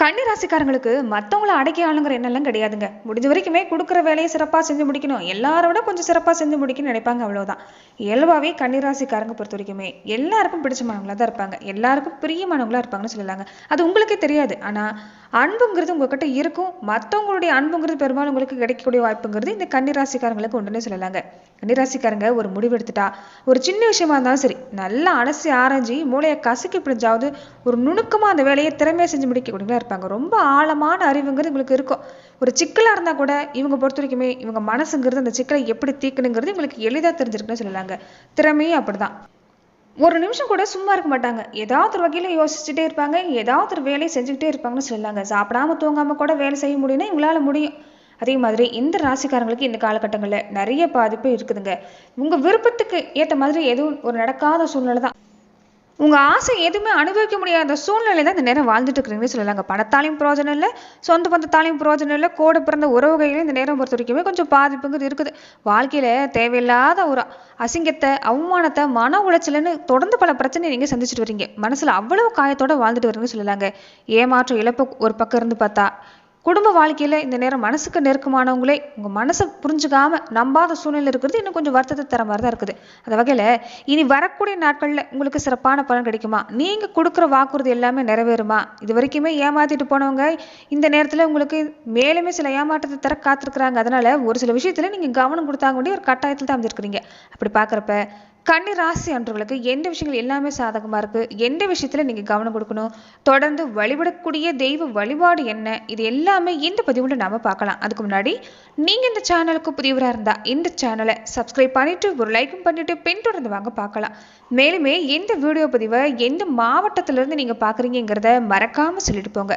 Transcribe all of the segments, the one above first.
கன்னி ராசிக்காரங்களுக்கு மற்றவங்கள அடக்கி ஆளுங்கிற எண்ணெல்லாம் கிடையாதுங்க. முடிஞ்ச வரைக்குமே கொடுக்குற வேலையை சிறப்பாக செஞ்சு முடிக்கணும். எல்லாரோட கொஞ்சம் சிறப்பாக செஞ்சு முடிக்கணும்னு நினைப்பாங்க அவ்வளோதான் இயல்பாகவே கன்னி ராசிக்காரங்க பொறுத்த வரைக்குமே எல்லாருக்கும் பிடிச்சமானவங்களாக தான் இருப்பாங்க. எல்லாருக்கும் பிரியமானவங்களாக இருப்பாங்கன்னு சொல்லலாங்க. அது உங்களுக்கே தெரியாது. ஆனால் அன்புங்கிறது உங்ககிட்ட இருக்கும். மற்றவங்களுடைய அன்புங்கிறது பெரும்பாலும் உங்களுக்கு கிடைக்கக்கூடிய வாய்ப்புங்கிறது இந்த கன்னி ராசிக்காரங்களுக்கு உண்டுன்னே சொல்லலாங்க. கன்னி ராசிக்காரங்க ஒரு முடிவு எடுத்துட்டா ஒரு சின்ன விஷயமா இருந்தாலும் சரி நல்லா அலசி ஆராய்ஞ்சி மூளையை கசக்கி பிடிஞ்சாவது ஒரு நுணுக்கமாக அந்த வேலையை திறமையாக செஞ்சு முடிக்கக்கூடியவங்களா இருப்பாங்க. ரொம்ப ஆழமான அறிவுங்கிறது உங்களுக்கு இருக்கும். ஒரு சிக்கலா இருந்தா கூட இவங்க பொறுத்த வரைக்குமே இவங்க மனசுங்கிறது அந்த சிக்கலை எப்படி தீக்கணுங்கிறது உங்களுக்கு எளிதா தெரிஞ்சிருக்குன்னு சொல்லலாங்க திறமையும் அப்படிதான். ஒரு நிமிஷம் கூட சும்மா இருக்க மாட்டாங்க. ஏதாவது ஒரு வகையில யோசிச்சுட்டே இருப்பாங்க. ஏதாவது ஒரு வேலையை செஞ்சுக்கிட்டே இருப்பாங்கன்னு சொல்லாங்க சாப்பிடாம தூங்காம கூட வேலை செய்ய முடியும்னா இவங்களால முடியும். அதே மாதிரி இந்த ராசிக்காரங்களுக்கு இந்த காலகட்டங்களில் நிறைய பாதிப்பு இருக்குதுங்க. உங்க விருப்பத்துக்கு ஏற்ற மாதிரி எதுவும் ஒரு நடக்காத சூழ்நிலை தான் உங்கள் ஆசை எதுவுமே அனுபவிக்க முடியாத சூழ்நிலை தான் இந்த நேரம் வாழ்ந்துட்டு இருக்கிறீங்கன்னு சொல்லலாங்க. பணத்தாலையும் பிரயோஜனம் இல்லை சொந்த பந்தத்தாலையும் பிரயோஜனம் இல்லை கூட பிறந்த உறவுகையிலும் இந்த நேரம் பொறுத்த வரைக்குமே கொஞ்சம் பாதிப்புங்கிறது இருக்குது. வாழ்க்கையில் தேவையில்லாத ஒரு அசிங்கத்தை அவமானத்தை மன உளைச்சல்னு தொடர்ந்து பல பிரச்சனையை நீங்கள் சந்திச்சுட்டு வரீங்க. மனசில் அவ்வளவு காயத்தோட வாழ்ந்துட்டு வரீங்கன்னு சொல்லலாங்க. ஏமாற்றம் இழப்பு ஒரு பக்கம் இருந்து பார்த்தா குடும்ப வாழ்க்கையில் இந்த நேரம் மனசுக்கு நெருக்கமானவங்களே உங்கள் மனசை புரிஞ்சுக்காமல் நம்பாத சூழ்நிலை இருக்கிறது இன்னும் கொஞ்சம் வருத்தத்தை தர மாதிரி தான் இருக்குது. அந்த வகையில் இனி வரக்கூடிய நாட்களில் உங்களுக்கு சிறப்பான பலன் கிடைக்குமா? நீங்கள் கொடுக்குற வாக்குறுதி எல்லாமே நிறைவேறுமா? இது வரைக்குமே ஏமாற்றிட்டு போனவங்க இந்த நேரத்தில் உங்களுக்கு மேலுமே சில ஏமாற்றத்தை தர காத்திருக்கிறாங்க. அதனால் ஒரு சில விஷயத்தில் நீங்கள் கவனம் கொடுத்தாங்க வேண்டிய ஒரு கட்டாயத்தில் தான் அமைஞ்சிருக்கிறீங்க. அப்படி பார்க்குறப்ப கன்னி ராசி அன்றவர்களுக்கு எந்த விஷயங்கள் எல்லாமே சாதகமாக இருக்குது எந்த விஷயத்தில் நீங்கள் கவனம் கொடுக்கணும்? தொடர்ந்து வழிபடக்கூடிய தெய்வ வழிபாடு என்ன? இது எல்லாமே இந்த பதிவுல நாம் பார்க்கலாம். அதுக்கு முன்னாடி நீங்கள் இந்த சேனலுக்கு புதியவராக இருந்தால் இந்த சேனலை சப்ஸ்கிரைப் பண்ணிவிட்டு ஒரு லைக்கும் பண்ணிட்டு பின்தொடர்ந்து வாங்க பார்க்கலாம். மேலுமே எந்த வீடியோ பதிவை எந்த மாவட்டத்திலிருந்து நீங்கள் பார்க்குறீங்கிறத மறக்காமல் சொல்லிட்டு போங்க.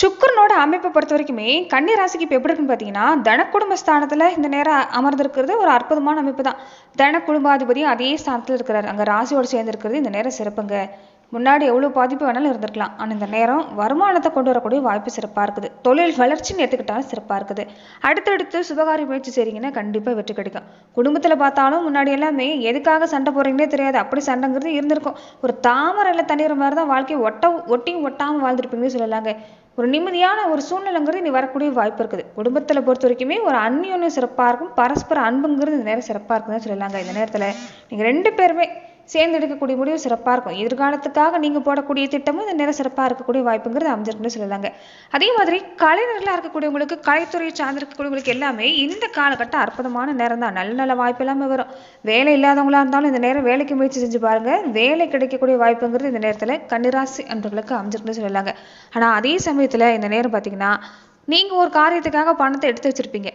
சுக்கரனோட அமைப்பை பொறுத்த வரைக்குமே கன்னி ராசிக்கு இப்போ எப்படி இருக்குன்னு பார்த்தீங்கன்னா தன ஸ்தானத்தில் இந்த நேரம் அமர்ந்திருக்கிறது ஒரு அற்புதமான அமைப்பு தான் தன குடும்பாதிபதி அதே ஸ்தானத்தில் இருக்கிறார். அங்கே ராசியோடு சேர்ந்துருக்கிறது இந்த நேரம் சிறப்புங்க. முன்னாடி எவ்வளோ பாதிப்பு வேணாலும் இருந்திருக்கலாம். ஆனால் இந்த நேரம் வருமானத்தை கொண்டு வரக்கூடிய வாய்ப்பு சிறப்பாக இருக்குது. தொழில் வளர்ச்சின்னு எடுத்துக்கிட்டாலும் சிறப்பாக இருக்குது. அடுத்தடுத்து சுபகாரிய முயற்சி செய்கிறீங்கன்னா கண்டிப்பாக வெற்றி கிடைக்கும். குடும்பத்தில் பார்த்தாலும் முன்னாடி எல்லாமே எதுக்காக சண்டை போகிறீங்களே தெரியாது. அப்படி சண்டைங்கிறது இருந்திருக்கும். ஒரு தாமரையில் தண்ணீர் மாதிரி தான் வாழ்க்கையை ஒட்ட ஒட்டியும் ஒட்டாமல் வாழ்ந்துருப்பீங்கன்னு சொல்லலாங்க. ஒரு நிம்மதியான ஒரு சூழ்நிலைங்கிறது இனி வரக்கூடிய வாய்ப்பு இருக்குது. குடும்பத்தில் பொறுத்த வரைக்குமே ஒரு அந்நியோன்யம் சிறப்பாக இருக்கும். பரஸ்பர அன்புங்கிறது இந்த நேரம் சிறப்பாக இருக்குன்னு சொல்லலாங்க. இந்த நேரத்தில் நீங்கள் ரெண்டு பேருமே சேர்ந்து எடுக்கக்கூடிய முடிவு சிறப்பாக இருக்கும். எதிர்காலத்துக்காக நீங்கள் போடக்கூடிய திட்டமும் இந்த நேரம் சிறப்பாக இருக்கக்கூடிய வாய்ப்புங்கிறது அமைஞ்சிருக்குன்னு சொல்லலாங்க அதே மாதிரி கலைஞர்களாக இருக்கக்கூடியவங்களுக்கு கலைத்துறையை சார்ந்திருக்கக்கூடியவங்களுக்கு எல்லாமே இந்த காலகட்டம் அற்புதமான நேரம் தான். நல்ல நல்ல வாய்ப்பு எல்லாமே வரும். வேலை இல்லாதவங்களா இருந்தாலும் இந்த நேரம் வேலைக்கு முயற்சி செஞ்சு பாருங்கள் வேலை கிடைக்கக்கூடிய வாய்ப்புங்கிறது இந்த நேரத்தில் கன்னிராசி அன்றவர்களுக்கு அமைஞ்சிருக்குன்னு சொல்லலாங்க ஆனால் அதே சமயத்தில் இந்த நேரம் பார்த்தீங்கன்னா நீங்கள் ஒரு காரியத்துக்காக பணத்தை எடுத்து வச்சுருப்பீங்க.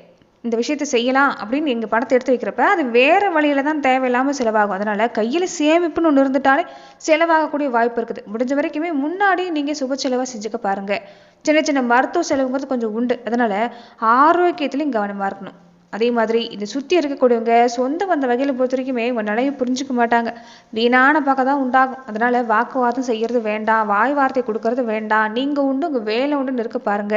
இந்த விஷயத்த செய்யலாம் அப்படின்னு எங்கள் பணத்தை எடுத்து வைக்கிறப்ப அது வேறு வழியில் தான் தேவையில்லாமல் செலவாகும். அதனால் கையில் சேமிப்புன்னு ஒன்று இருந்துட்டாலே செலவாகக்கூடிய வாய்ப்பு இருக்குது. முடிஞ்ச வரைக்குமே முன்னாடி நீங்கள் சுப செலவாக செஞ்சுக்க பாருங்கள் சின்ன சின்ன மருத்துவ செலவுங்கிறது கொஞ்சம் உண்டு. அதனால் ஆரோக்கியத்துலேயும் கவனமாக இருக்கணும். அதே மாதிரி இதை சுற்றி இருக்கக்கூடியவங்க சொந்த வந்த வகையில் பொறுத்த வரைக்குமே உங்கள் நிலையை புரிஞ்சுக்க மாட்டாங்க. வீணான பக்கம் தான் உண்டாகும். அதனால் வாக்குவாதம் செய்கிறது வேண்டாம். வாய் வார்த்தை கொடுக்கறது வேண்டாம். நீங்கள் உண்டு உங்கள் வேலை உண்டுன்னு இருக்க பாருங்க.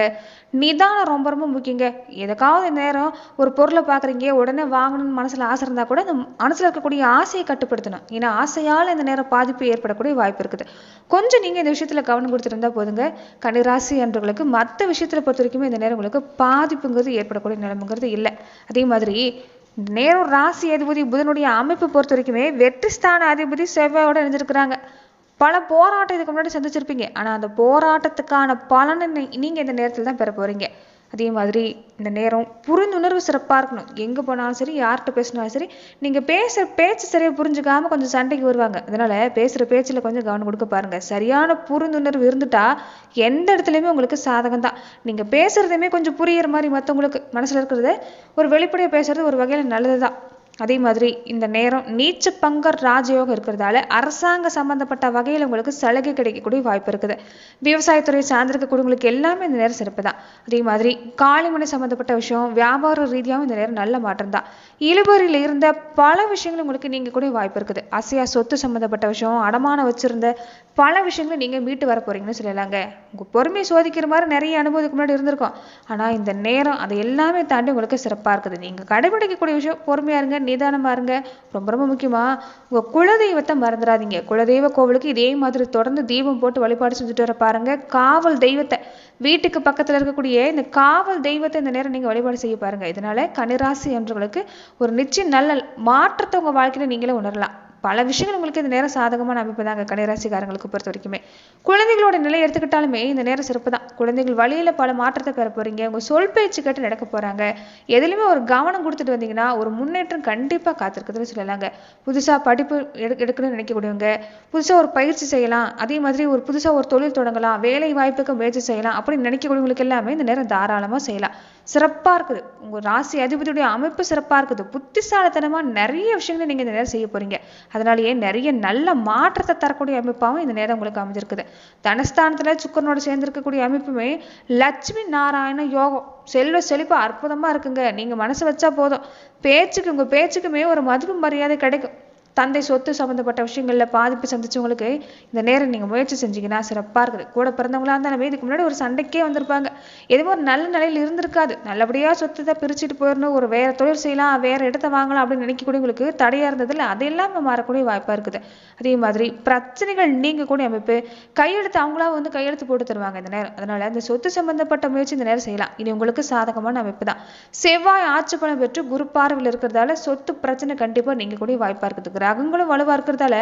நிதானம் ரொம்ப ரொம்ப முக்கியங்க. எதுக்காவது நேரம் ஒரு பொருளை பார்க்குறீங்க உடனே வாங்கணும்னு மனசில் ஆசை இருந்தால் கூட அந்த மனசில் இருக்கக்கூடிய ஆசையை கட்டுப்படுத்தணும். ஏன்னா ஆசையால் இந்த நேரம் பாதிப்பு ஏற்படக்கூடிய வாய்ப்பு இருக்குது. கொஞ்சம் நீங்கள் இந்த விஷயத்தில் கவனம் கொடுத்துருந்தா போதுங்க. கன்னிராசி என்றவர்களுக்கு மற்ற விஷயத்தில் பொறுத்த வரைக்குமே இந்த நேரம் உங்களுக்கு பாதிப்புங்கிறது ஏற்படக்கூடிய நிலைமைங்கிறது இல்லை. அதே மாதிரி நேரம் ராசி அதிபதி புதனுடைய அமைப்பு பொறுத்த வரைக்குமே வெற்றி ஸ்தான அதிபதி செவ்வாயோட இணைஞ்சிருக்கிறாங்க. பல போராட்டம் இதுக்கு முன்னாடி சந்திச்சிருப்பீங்க. ஆனா அந்த போராட்டத்துக்கான பலனை நீ- நீங்க இந்த நேரத்தில் தான் பெற போகிறீங்க அதே மாதிரி இந்த நேரம் புரிந்துணர்வு சிறப்பாக இருக்கணும். எங்கே போனாலும் சரி யார்கிட்ட பேசினாலும் சரி நீங்கள் பேசுகிற பேச்சு சரியாக புரிஞ்சுக்காமல் கொஞ்சம் சண்டைக்கு வருவாங்க. அதனால் பேசுகிற பேச்சில் கொஞ்சம் கவனம் கொடுக்க பாருங்கள் சரியான புரிந்துணர்வு இருந்துட்டா எந்த இடத்துலையுமே உங்களுக்கு சாதகம் தான். நீங்கள் பேசுகிறதுமே கொஞ்சம் புரியுற மாதிரி மற்றவங்களுக்கு மனசில் இருக்கிறத ஒரு வெளிப்படையாக பேசுகிறது ஒரு வகையில் நல்லது தான் அதே மாதிரி இந்த நேரம் நீச்ச பங்கர் ராஜயோகம் இருக்கிறதால அரசாங்க சம்பந்தப்பட்ட வகையில் உங்களுக்கு சலுகை கிடைக்கக்கூடிய வாய்ப்பு இருக்குது. விவசாயத்துறை சார்ந்திருக்கக்கூடியவங்களுக்கு எல்லாமே இந்த நேரம் சிறப்பு தான். அதே மாதிரி காளிமனை சம்பந்தப்பட்ட விஷயம் வியாபார ரீதியாகவும் இந்த நேரம் நல்ல மாற்றம் தான். இழுபறியில் இருந்த பல விஷயங்கள் உங்களுக்கு நீங்கள் கூட வாய்ப்பு இருக்குது. அசையா சொத்து சம்பந்தப்பட்ட விஷயம் அடமானம் வச்சிருந்த பல விஷயங்களை நீங்கள் மீட்டு வர போறீங்கன்னு சொல்லலாங்க. உங்கள் பொறுமையை சோதிக்கிற மாதிரி நிறைய அனுபவத்துக்கு முன்னாடி இருந்திருக்கும். ஆனால் இந்த நேரம் அதை எல்லாமே தாண்டி உங்களுக்கு சிறப்பாக இருக்குது. நீங்கள் கடைபிடிக்கக்கூடிய விஷயம் பொறுமையா இருங்க. நிதானமாக இருங்க ரொம்ப ரொம்ப முக்கியமா உங்க குலதெய்வத்தை மறந்துடாதீங்க குலதெய்வ கோவிலுக்கு இதே மாதிரி தொடர்ந்து தீபம் போட்டு வழிபாடு செஞ்சுட்டு வர பாருங்க. காவல் தெய்வத்தை வீட்டுக்கு பக்கத்துல இருக்கக்கூடிய இந்த காவல் தெய்வத்தை இந்த நேரம் நீங்க வழிபாடு செய்ய பாருங்க. இதனால கனிராசி என்றவங்களுக்கு ஒரு நிச்சயம் நல்ல மாற்றத்தை உங்க வாழ்க்கையில நீங்களே உணரலாம். பல விஷயங்கள் உங்களுக்கு இந்த நேரம் சாதகமான அமைப்பு தாங்க. கன்னிராசிக்காரங்களுக்கு பொறுத்த வரைக்குமே குழந்தைகளோட நிலை எடுத்துக்கிட்டாலுமே இந்த நேரம் சிறப்பு தான். குழந்தைகள் வழியில் பல மாற்றத்தை பெற போறீங்க. உங்க சொல் பேச்சு கேட்டு நடக்க போறாங்க. எதுலையுமே ஒரு கவனம் கொடுத்துட்டு வந்தீங்கன்னா ஒரு முன்னேற்றம் கண்டிப்பாக காத்திருக்குதுன்னு சொல்லலாங்க. புதுசாக படிப்பு எடு எடுக்கணும்னு நினைக்கக்கூடியவங்க புதுசாக ஒரு பயிற்சி செய்யலாம். அதே மாதிரி ஒரு புதுசாக ஒரு தொழில் தொடங்கலாம். வேலை வாய்ப்புக்கு முயற்சி செய்யலாம். அப்படின்னு நினைக்கக்கூடியவங்களுக்கு எல்லாமே இந்த நேரம் தாராளமாக செய்யலாம். சிறப்பாக இருக்குது. உங்கள் ராசி அதிபதியுடைய அமைப்பு சிறப்பாக இருக்குது. புத்திசாலித்தனமாக நிறைய விஷயங்களை நீங்கள் இந்த நேரம் செய்ய போறீங்க. அதனாலேயே நிறைய நல்ல மாற்றத்தை தரக்கூடிய அமைப்பாகவும் இந்த நேரம் உங்களுக்கு அமைஞ்சிருக்குது. தனஸ்தானத்துல சுக்கரனோட சேர்ந்து இருக்கக்கூடிய அமைப்புமே லட்சுமி நாராயண யோகம். செல்வ செழிப்பு அற்புதமாக இருக்குங்க. நீங்கள் மனசு வச்சா போதும். பேச்சுக்கு உங்கள் பேச்சுக்குமே ஒரு மதிப்பு மரியாதை கிடைக்கும். தந்தை சொத்து சம்மந்தப்பட்ட விஷயங்களில் பாதிப்பு சந்திச்சவங்களுக்கு இந்த நேரம் நீங்கள் முயற்சி செஞ்சீங்கன்னா சிறப்பாக இருக்குது. கூட பிறந்தவங்களா இருந்தாலுமே இதுக்கு முன்னாடி ஒரு சண்டைக்கே வந்திருப்பாங்க. எதுவும் ஒரு நல்ல நிலையில் இருந்திருக்காது. நல்லபடியாக சொத்தை பிரிச்சுட்டு போயிடணும். ஒரு வேறு தொழில் செய்யலாம் வேறு இடத்த வாங்கலாம் அப்படின்னு நினைக்கக்கூடியவங்களுக்கு தடையாக இருந்ததில் அது எல்லாமே மாறக்கூடிய வாய்ப்பாக இருக்குது. அதே மாதிரி பிரச்சனைகள் நீங்கக்கூடிய கூட அமைப்பு கையெழுத்து அவங்களா வந்து கையெழுத்து போட்டு தருவாங்க இந்த நேரம். அதனால் இந்த சொத்து சம்மந்தப்பட்ட முயற்சி இந்த நேரம் செய்யலாம். இனி உங்களுக்கு சாதகமான அமைப்பு தான். செவ்வாய் ஆட்சி பலம் பெற்று குரு பார்வையில் இருக்கிறதால சொத்து பிரச்சனை கண்டிப்பாக நீங்கக்கூடிய கூட இருக்குது. கிரகங்களும் வலுவா இருக்கிறதால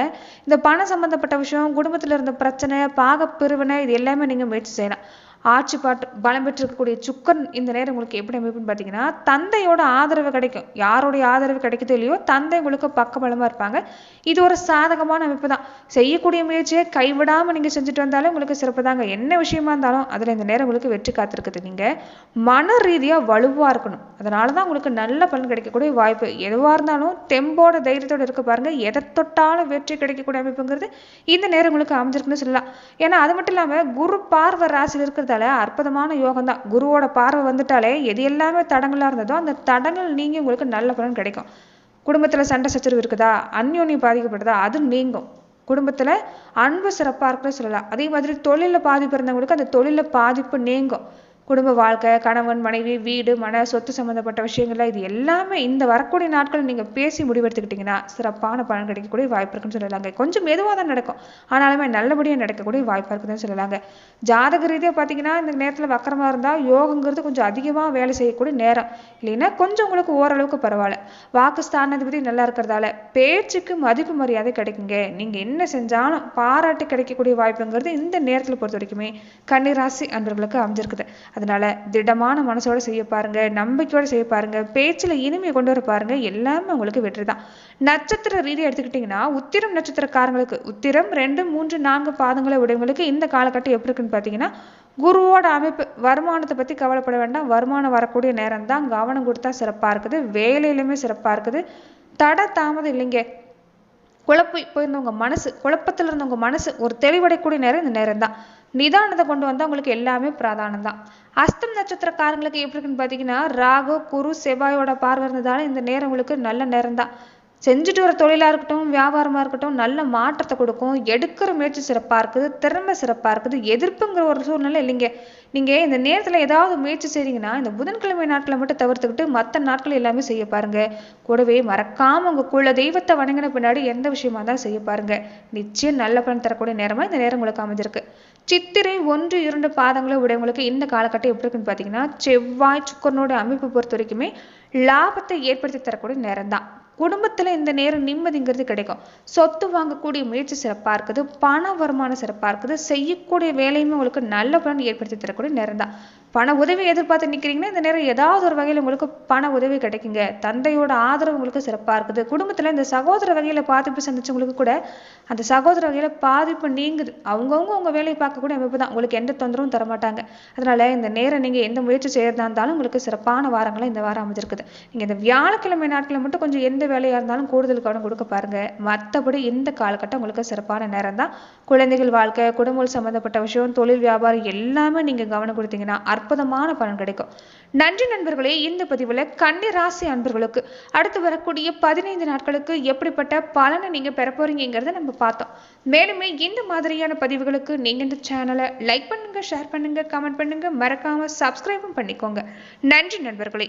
இந்த பணம் சம்பந்தப்பட்ட விஷயம் குடும்பத்தில் இருந்த பிரச்சனை பாக பிரிவினை இது எல்லாமே நீங்க முயற்சி செய்யலாம். ஆட்சி பாட்டு பலம் பெற்றிருக்கக்கூடிய சுக்கரன் இந்த நேரம் உங்களுக்கு எப்படி அமைப்புன்னு பார்த்தீங்கன்னா தந்தையோட ஆதரவு கிடைக்கும். யாருடைய ஆதரவு கிடைக்குதோ இல்லையோ தந்தை உங்களுக்கு பக்கபலமா இருப்பாங்க. இது ஒரு சாதகமான அமைப்பு தான் செய்யக்கூடிய முயற்சியை கைவிடாமல் நீங்கள் செஞ்சுட்டு வந்தாலும் உங்களுக்கு சிறப்பு தாங்க. என்ன விஷயமா இருந்தாலும் அதில் இந்த நேரம் உங்களுக்கு வெற்றி காத்திருக்குது. நீங்கள் மன ரீதியாக வலுவாக இருக்கணும். அதனாலதான் உங்களுக்கு நல்ல பலன் கிடைக்கக்கூடிய வாய்ப்பு. எதுவாக இருந்தாலும் தெம்போட தைரியத்தோட இருக்க பாருங்கள் எதை தொட்டாலும் வெற்றி கிடைக்கக்கூடிய அமைப்புங்கிறது இந்த நேரம் உங்களுக்கு அமைஞ்சிருக்குன்னு சொல்லலாம். ஏன்னா அது மட்டும் இல்லாமல் குரு பார்வை ராசியில் இருக்கிறது இருக்கிறதால அற்புதமான யோகம் தான் குருவோட பார்வை வந்துட்டாலே எது எல்லாமே தடங்களாக இருந்ததோ அந்த தடங்கள் நீங்கி உங்களுக்கு நல்ல பலன் கிடைக்கும். குடும்பத்துல சண்டை சச்சரவு இருக்குதா? அந்யோன்யம் பாதிக்கப்படுதா? அது நீங்கும். குடும்பத்துல அன்பு சிறப்பா இருக்குன்னு சொல்லலாம். அதே மாதிரி தொழிலில் பாதிப்பு இருந்தவங்களுக்கு அந்த தொழிலில் பாதிப்பு நீங்கும். குடும்ப வாழ்க்கை கணவன் மனைவி வீடு மன சொத்து சம்மந்தப்பட்ட விஷயங்கள்ல இது எல்லாமே இந்த வரக்கூடிய நாட்கள் நீங்க பேசி முடிவெடுத்துக்கிட்டீங்கன்னா சிறப்பான பலன் கிடைக்கக்கூடிய வாய்ப்பு இருக்குன்னு சொல்லலாங்க. கொஞ்சம் மெதுவாக தான் நடக்கும். ஆனாலுமே நல்லபடியாக நடக்கக்கூடிய வாய்ப்பாக இருக்குதுன்னு சொல்லலாங்க. ஜாதக ரீதியா பாத்தீங்கன்னா இந்த நேரத்தில் வக்கரமாக இருந்தால் யோகங்கிறது கொஞ்சம் அதிகமா வேலை செய்யக்கூடிய நேரம். இல்லைன்னா கொஞ்சம் உங்களுக்கு ஓரளவுக்கு பரவாயில்ல. வாக்கு ஸ்தானாதிபதி நல்லா இருக்கிறதால பேச்சுக்கு மதிப்பு மரியாதை கிடைக்குங்க. நீங்க என்ன செஞ்சாலும் பாராட்டு கிடைக்கக்கூடிய வாய்ப்புங்கிறது இந்த நேரத்தில் பொறுத்த வரைக்குமே கன்னிராசி அன்பர்களுக்கு அமைஞ்சிருக்குது. அதனால திடமான மனசோட செய்ய பாருங்க நம்பிக்கையோட செய்ய பாருங்க பேச்சுல இனிமையை கொண்டு வர பாருங்க எல்லாமே உங்களுக்கு வெற்றி தான் நட்சத்திர ரீதியாக எடுத்துக்கிட்டீங்கன்னா உத்திரம் நட்சத்திரக்காரங்களுக்கு உத்திரம் ரெண்டு மூன்று நான்கு பாதங்களை உடையவங்களுக்கு இந்த காலகட்டம் எப்படி இருக்குன்னு பாத்தீங்கன்னா குருவோட அமைப்பு வருமானத்தை பத்தி கவலைப்பட வேண்டாம். வருமானம் வரக்கூடிய நேரம் தான் கவனம் கொடுத்தா சிறப்பா இருக்குது. வேலையிலுமே சிறப்பா இருக்குது. தட தாமதம் இல்லைங்க. குழப்பி போயிருந்தவங்க மனசு குழப்பத்துல இருந்தவங்க மனசு ஒரு தெளிவடையக்கூடிய நேரம் இந்த நேரம் தான் நிதானத்தை கொண்டு வந்தா உங்களுக்கு எல்லாமே பிரதானம் தான் அஸ்தம் நட்சத்திரக்காரங்களுக்கு எப்படி இருக்குன்னு பார்த்தீங்கன்னா ராகு குரு செவ்வாயோட பார்வை இருந்ததால இந்த நேரம் உங்களுக்கு நல்ல நேரம் தான். செஞ்சுட்டு வர தொழிலாக இருக்கட்டும் வியாபாரமாக இருக்கட்டும் நல்ல மாற்றத்தை கொடுக்கும். எடுக்கிற முயற்சி சிறப்பாக இருக்குது திறமை சிறப்பாக இருக்குது. எதிர்ப்புங்கிற ஒரு சூழ்நிலை இல்லைங்க. நீங்கள் இந்த நேரத்தில் ஏதாவது முயற்சி செய்றீங்கன்னா இந்த புதன்கிழமை நாட்களை மட்டும் தவிர்த்துக்கிட்டு மற்ற நாட்கள் எல்லாமே செய்ய பாருங்கள் கூடவே மறக்காமல் உங்கள் குல தெய்வத்தை வணங்கின பின்னாடி எந்த விஷயமா தான் செய்ய பாருங்கள் நிச்சயம் நல்ல பலன் தரக்கூடிய நேரமாக இந்த நேரம் உங்களுக்கு அமைஞ்சிருக்கு. சித்திரை ஒன்று இரண்டு பாதங்களை உடையவங்களுக்கு இந்த காலகட்டம் எப்படி இருக்குன்னு பார்த்தீங்கன்னா செவ்வாய் சுக்கரனோட அமைப்பு பொறுத்த வரைக்குமே லாபத்தை ஏற்படுத்தி தரக்கூடிய நேரம் தான் குடும்பத்துல இந்த நேரம் நிம்மதிங்கிறது கிடைக்கும். சொத்து வாங்கக்கூடிய முயற்சி சிறப்பா இருக்குது. பண வருமானம் சிறப்பா இருக்குது. செய்யக்கூடிய வேலையுமே உங்களுக்கு நல்ல பலன் ஏற்படுத்தி தரக்கூடிய நேரம் தான். பண உதவி எதிர்பார்த்து நிற்கிறீங்கன்னா இந்த நேரம் ஏதாவது ஒரு வகையில் உங்களுக்கு பண உதவி கிடைக்குங்க. தந்தையோட ஆதரவு உங்களுக்கு சிறப்பாக இருக்குது. குடும்பத்தில் இந்த சகோதர வகையில் பாதிப்பு சந்திச்சவங்களுக்கு கூட அந்த சகோதர வகையில் பாதிப்பு நீங்குது. அவங்கவுங்க உங்கள் வேலையை பார்க்கக்கூடிய அமைப்பு தான். உங்களுக்கு எந்த தொந்தரவும் தர மாட்டாங்க. அதனால இந்த நேரம் நீங்கள் எந்த முயற்சி செய்யறதா இருந்தாலும் உங்களுக்கு சிறப்பான வாரங்களும் இந்த வாரம் அமைஞ்சிருக்குது. நீங்கள் இந்த வியாழக்கிழமை நாட்களில் மட்டும் கொஞ்சம் எந்த வேலையாக இருந்தாலும் கூடுதல் கவனம் கொடுக்க பாருங்க. மற்றபடி இந்த காலகட்டம் உங்களுக்கு சிறப்பான நேரம் தான் குழந்தைகள் வாழ்க்கை குடும்பம் சம்மந்தப்பட்ட விஷயம் தொழில் வியாபாரம் எல்லாமே நீங்கள் கவனம் கொடுத்தீங்கன்னா அற்புதமான பலன் கிடைக்கும். நன்றி நண்பர்களே இந்த பதிவில் கன்னி ராசி அன்பர்களுக்கு அடுத்து வரக்கூடிய பதினைந்து நாட்களுக்கு எப்படிப்பட்ட பலனை நீங்கள் பெற போறீங்கிறத நம்ம பார்த்தோம். மேலுமே இந்த மாதிரியான பதிவுகளுக்கு நீங்கள் இந்த சேனலை லைக் பண்ணுங்க ஷேர் பண்ணுங்க கமெண்ட் பண்ணுங்க. மறக்காம சப்ஸ்கிரைபும் பண்ணிக்கோங்க. நன்றி நண்பர்களே.